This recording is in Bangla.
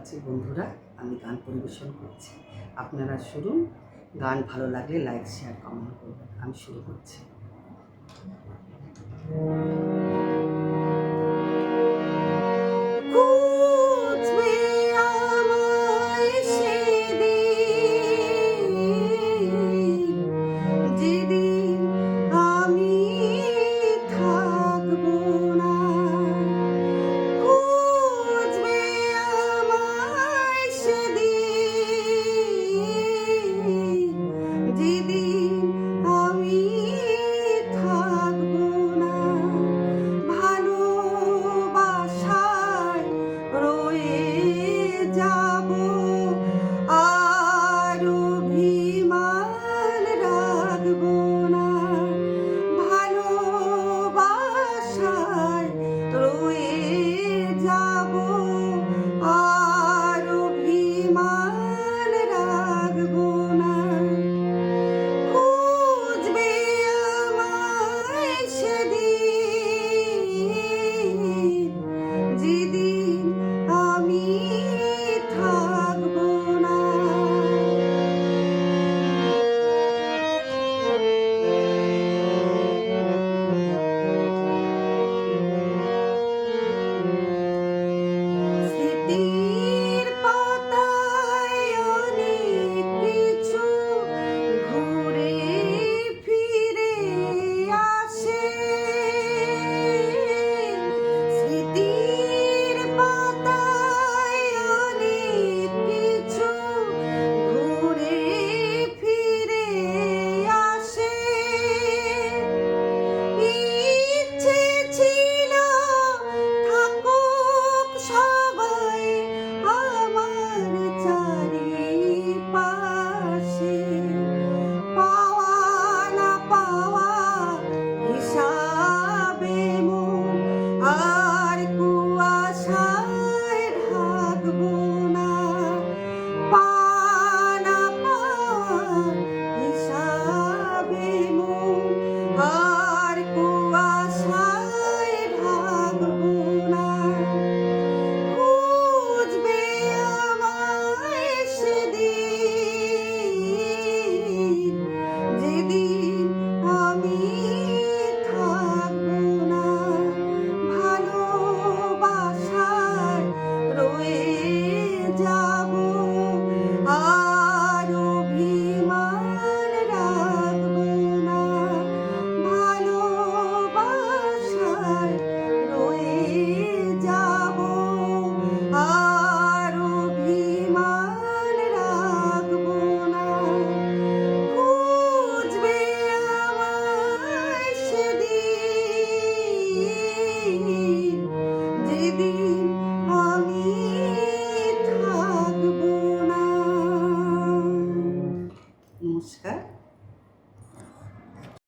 আছে বন্ধুরা, আমি গান পরিবেশন করছি। আপনারা শুরু গান ভালো লাগলে লাইক শেয়ার কমেন্ট করবেন। আমি শুরু করছি। যাব down.